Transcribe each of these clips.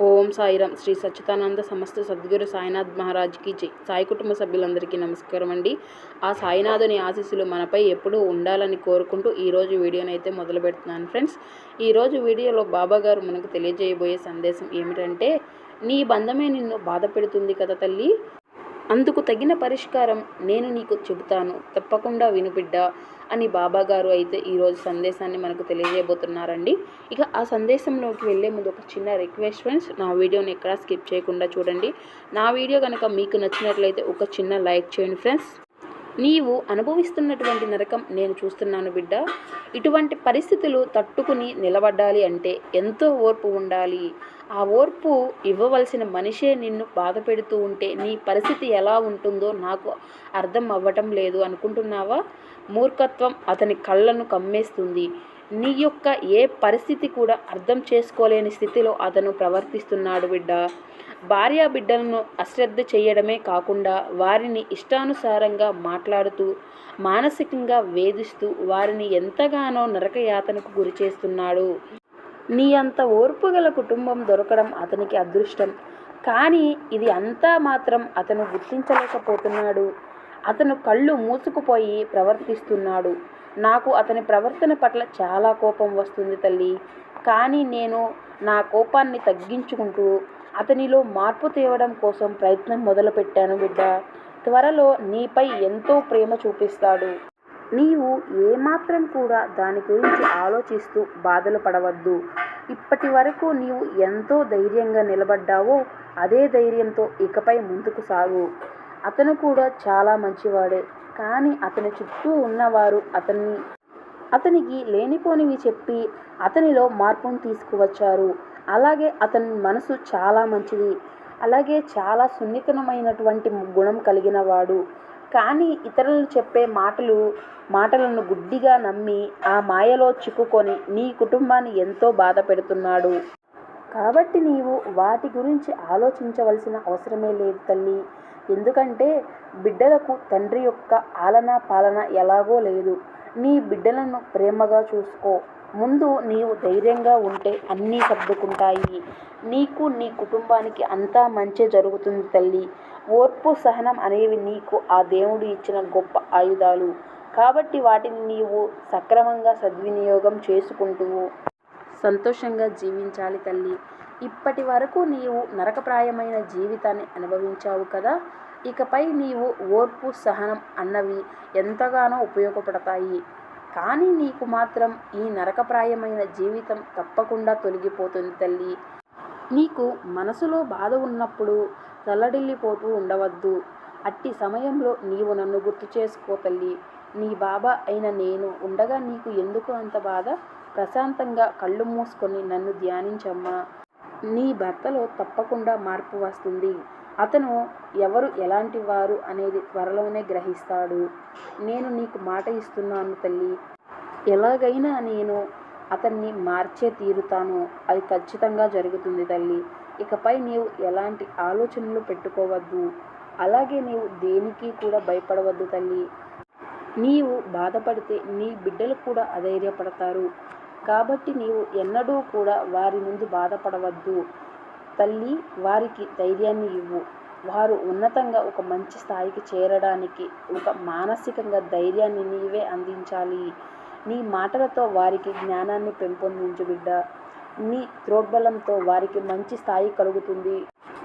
ఓం సాయిరామ్. శ్రీ సచ్చిదానంద సమస్త సద్గురు సాయినాథ్ మహారాజ్కి జై. సాయి కుటుంబ సభ్యులందరికీ నమస్కారం అండి. ఆ సాయినాథుని ఆశీస్సులు మనపై ఎప్పుడూ ఉండాలని కోరుకుంటూ ఈరోజు వీడియోని అయితే మొదలు పెడుతున్నాను ఫ్రెండ్స్. ఈరోజు వీడియోలో బాబా గారు మనకు తెలియజేయబోయే సందేశం ఏమిటంటే నీ బంధమే నిన్ను బాధ పెడుతుంది కదా తల్లి? అందుకు తగిన పరిష్కారం నేను నీకు చెబుతాను. తప్పకుండా వినుబిడ్డ అని బాబాగారు అయితే ఈరోజు సందేశాన్ని మనకు తెలియజేయబోతున్నారండి. ఇక ఆ సందేశంలోకి వెళ్ళే ముందు ఒక చిన్న రిక్వెస్ట్ ఫ్రెండ్స్ నా వీడియోని ఎక్కడా స్కిప్ చేయకుండా చూడండి. నా వీడియో కనుక మీకు నచ్చినట్లయితే ఒక చిన్న లైక్ చేయండి ఫ్రెండ్స్ నీవు అనుభవిస్తున్నటువంటి నరకం నేను చూస్తున్నాను బిడ్డ. ఇటువంటి పరిస్థితులు తట్టుకుని నిలబడాలి అంటే ఎంతో ఓర్పు ఉండాలి. ఆ ఓర్పు ఇవ్వవలసిన మనిషే నిన్ను బాధ పెడుతూ ఉంటే నీ పరిస్థితి ఎలా ఉంటుందో నాకు అర్థం అవ్వటం లేదు అనుకుంటున్నావా? మూర్ఖత్వం అతని కళ్ళను కమ్మేస్తుంది. నీ యొక్క ఏ పరిస్థితి కూడా అర్థం చేసుకోలేని స్థితిలో అతను ప్రవర్తిస్తున్నాడు బిడ్డ. భార్యా బిడ్డలను అశ్రద్ధ చేయడమే కాకుండా వారిని ఇష్టానుసారంగా మాట్లాడుతూ మానసికంగా వేధిస్తూ వారిని ఎంతగానో నరకయాతనకు గురి చేస్తున్నాడు నీ అంత ఓర్పు గల కుటుంబం దొరకడం అతనికి అదృష్టం. కానీ ఇది అంతా మాత్రం అతను గుర్తించలేకపోతున్నాడు. అతను కళ్ళు మూసుకుపోయి ప్రవర్తిస్తున్నాడు. నాకు అతని ప్రవర్తన పట్ల చాలా కోపం వస్తుంది తల్లి. కానీ నేను నా కోపాన్ని తగ్గించుకుంటూ అతనిలో మార్పు తేవడం కోసం ప్రయత్నం మొదలుపెట్టాను బిడ్డ. త్వరలో నీపై ఎంతో ప్రేమ చూపిస్తాడు. నీవు ఏమాత్రం కూడా దాని గురించి ఆలోచిస్తూ బాధలు పడవద్దు. ఇప్పటి వరకు నీవు ఎంతో ధైర్యంగా నిలబడ్డావో అదే ధైర్యంతో ఇకపై ముందుకు సాగు. అతను కూడా చాలా మంచివాడే. కానీ అతని చుట్టూ ఉన్నవారు అతన్ని అతనికి లేనిపోనివి చెప్పి అతనిలో మార్పును తీసుకువచ్చారు. అలాగే అతని మనసు చాలా మంచిది. అలాగే చాలా సున్నితమైనటువంటి గుణం కలిగిన వాడు. కానీ ఇతరులు చెప్పే మాటలు మాటలను గుడ్డిగా నమ్మి ఆ మాయలో చిక్కుకొని నీ కుటుంబాన్ని ఎంతో బాధ పెడుతున్నాడు. కాబట్టి నీవు వాటి గురించి ఆలోచించవలసిన అవసరమే లేదు తల్లి. ఎందుకంటే బిడ్డలకు తండ్రి యొక్క ఆలన పాలన ఎలాగో లేదు. నీ బిడ్డలను ప్రేమగా చూసుకో. ముందు నీవు ధైర్యంగా ఉంటే అన్నీ సర్దుకుంటాయి. నీకు నీ కుటుంబానికి అంతా మంచి జరుగుతుంది తల్లి. ఓర్పు సహనం అనేవి నీకు ఆ దేవుడు ఇచ్చిన గొప్ప ఆయుధాలు. కాబట్టి వాటిని నీవు సక్రమంగా సద్వినియోగం చేసుకుంటూ సంతోషంగా జీవించాలి తల్లి. ఇప్పటి వరకు నీవు నరకప్రాయమైన జీవితాన్ని అనుభవించావు కదా? ఇకపై నీవు ఓర్పు సహనం అన్నవి ఎంతగానో ఉపయోగపడతాయి. కానీ నీకు మాత్రం ఈ నరకప్రాయమైన జీవితం తప్పకుండా తొలగిపోతుంది తల్లి. నీకు మనసులో బాధ ఉన్నప్పుడు తల్లడిల్లిపోతూ ఉండవద్దు. అట్టి సమయంలో నీవు నన్ను గుర్తు చేసుకో తల్లి. నీ బాబా అయిన నేను ఉండగా నీకు ఎందుకు అంత బాధ? ప్రశాంతంగా కళ్ళు మూసుకొని నన్ను ధ్యానించమ్మా. నీ భర్తలో తప్పకుండా మార్పు వస్తుంది. అతను ఎవరు ఎలాంటి వారు అనేది త్వరలోనే గ్రహిస్తాడు. నేను నీకు మాట ఇస్తున్నాను తల్లి. ఎలాగైనా నేను అతన్ని మార్చే తీరుతాను. అది ఖచ్చితంగా జరుగుతుంది తల్లి. ఇకపై నీవు ఎలాంటి ఆలోచనలు పెట్టుకోవద్దు. అలాగే నీవు దేనికి కూడా భయపడవద్దు తల్లి. నీవు బాధపడితే నీ బిడ్డలు కూడా అధైర్యపడతారు. కాబట్టి నీవు ఎన్నడూ కూడా వారి ముందు బాధపడవద్దు. తల్లి వారికి ధైర్యాన్ని ఇవ్వు. వారు ఉన్నతంగా ఒక మంచి స్థాయికి చేరడానికి ఒక మానసికంగా ధైర్యాన్ని నీవే అందించాలి. నీ మాటలతో వారికి జ్ఞానాన్ని పెంపొందించు బిడ్డ. నీ త్రోడ్బలంతో వారికి మంచి స్థాయి కలుగుతుంది.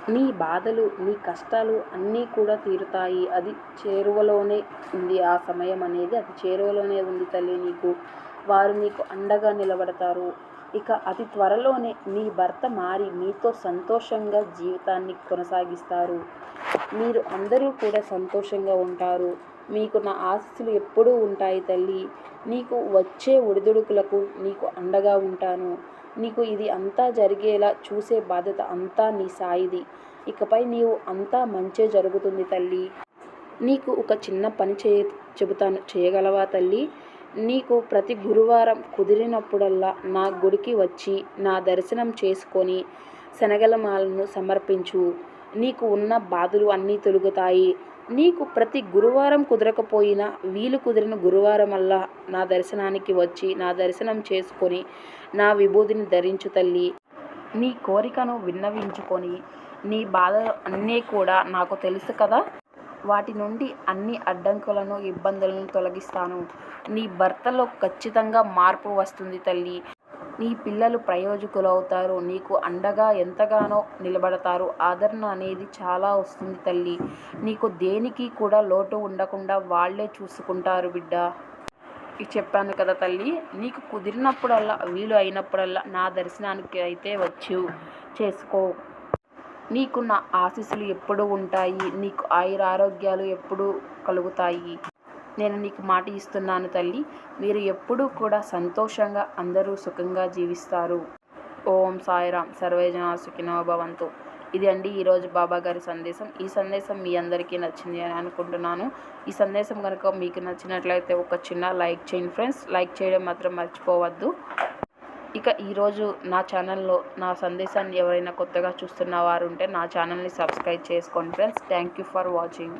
నీ బాధలు నీ కష్టాలు అన్నీ కూడా తీరుతాయి. అది చేరువలోనే ఉంది. ఆ సమయం అనేది అది చేరువలోనే ఉంది తల్లి నీకు. వారు నీకు అండగా నిలబడతారు. ఇక అతి త్వరలోనే నీ భర్త మారి మీతో సంతోషంగా జీవితాన్ని కొనసాగిస్తారు. మీరు అందరూ కూడా సంతోషంగా ఉంటారు. మీకు నా ఆశీస్సులు ఎప్పుడూ ఉంటాయి తల్లి. నీకు వచ్చే ఒడిదుడుకులకు నీకు అండగా ఉంటాను. నీకు ఇది అంతా జరిగేలా చూసే బాధ్యత అంతా నీ సాయిది. ఇకపై నీవు అంతా మంచే జరుగుతుంది తల్లి. నీకు ఒక చిన్న పని చేయ చెబుతాను చేయగలవా తల్లి? నీకు ప్రతి గురువారం కుదిరినప్పుడల్లా నా గుడికి వచ్చి నా దర్శనం చేసుకొని శనగలమాలను సమర్పించు. నీకు ఉన్న బాధలు అన్నీ తొలుగుతాయి. నీకు ప్రతి గురువారం కుదరకపోయినా వీలు కుదిరిన గురువారం అల్లా నా దర్శనానికి వచ్చి నా దర్శనం చేసుకొని నా విభూతిని ధరించు తల్లి. నీ కోరికను విన్నవించుకొని నీ బాధ అన్నీ కూడా నాకు తెలుసు కదా? వాటి నుండి అన్ని అడ్డంకులను ఇబ్బందులను తొలగిస్తాను. నీ భర్తలో ఖచ్చితంగా మార్పు వస్తుంది తల్లి. నీ పిల్లలు ప్రయోజకులవుతారు. నీకు అండగా ఎంతగానో నిలబడతారు. ఆదరణ అనేది చాలా వస్తుంది తల్లి. నీకు దేనికి కూడా లోటు ఉండకుండా వాళ్ళే చూసుకుంటారు బిడ్డ. చెప్పాను కదా తల్లి. నీకు కుదిరినప్పుడల్లా వీలు అయినప్పుడల్లా నా దర్శనానికి అయితే వచ్చు. చేసుకో. నీకు నా ఆశీస్సులు ఎప్పుడు ఉంటాయి నీకు ఆయుర ఆరోగ్యాలు ఎప్పుడు కలుగుతాయి. నేను నీకు మాట ఇస్తున్నాను తల్లి. మీరు ఎప్పుడూ కూడా సంతోషంగా అందరూ సుఖంగా జీవిస్తారు. ఓం సాయిరామ్. సర్వేజన సుఖినో భవంతు. ఇది అండి ఈరోజు బాబా గారి సందేశం. ఈ సందేశం మీ అందరికీ నచ్చింది అని అనుకుంటున్నాను. ఈ సందేశం కనుక మీకు నచ్చినట్లయితే ఒక చిన్న లైక్ చేయండి ఫ్రెండ్స్. లైక్ చేయడం మాత్రం మర్చిపోవద్దు. ఇక ఈరోజు నా ఛానల్లో నా సందేశాన్ని ఎవరైనా కొత్తగా చూస్తున్న వారు ఉంటే నా ఛానల్ని సబ్స్క్రైబ్ చేసుకోండి friends. Thank you for watching.